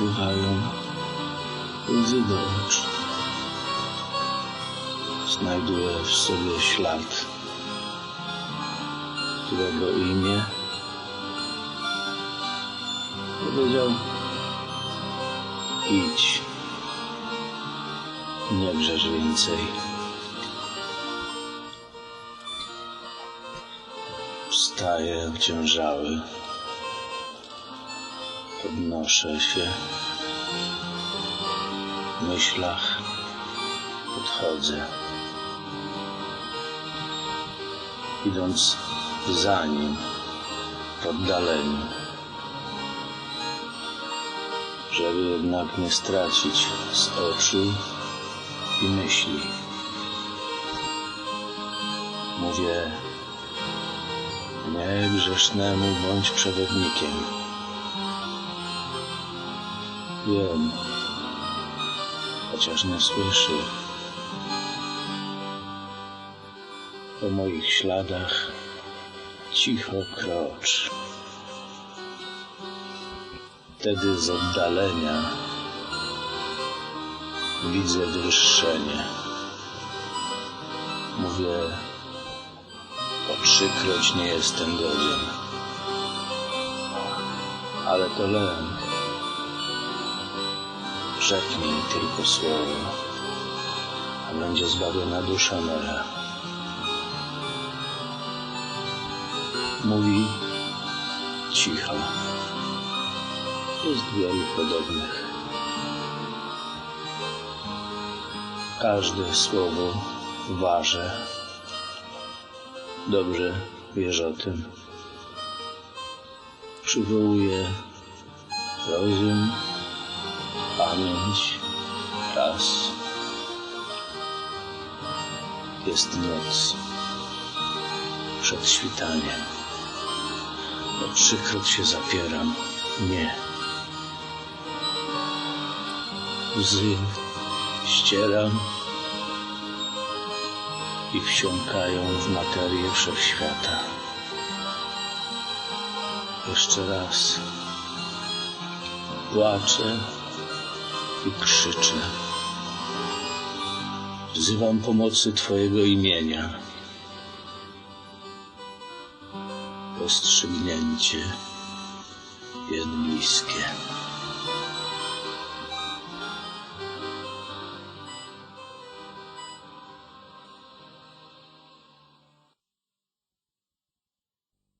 napływają łzy do oczu. Znajduję w sobie ślad, którego imię powiedział idź, nie grzesz więcej. Wstaję ociężały, podnoszę się, w myślach podchodzę. Idąc za nim w oddaleniu, żeby jednak nie stracić z oczu i myśli. Mówię, nie grzesznemu bądź przewodnikiem. Wiem, chociaż nie słyszy. Po moich śladach cicho krocz. Wtedy z oddalenia widzę wyższenie. Mówię, po trzykroć nie jestem godzien. Ale to lęk. Rzeknij tylko słowo, a będzie zbawiona dusza moja. Mówi cicho. Jest wielu podobnych. Każde słowo waży. Dobrze wiesz o tym. Przywołuje rozum, pamięć, czas. Jest noc przed świtaniem. O trzykroć się zapieram. Nie. Łzy ścieram i wsiąkają w materię wszechświata. Jeszcze raz płaczę i krzyczę. Wzywam pomocy Twojego imienia. Rozstrzygnięcie jest bliskie.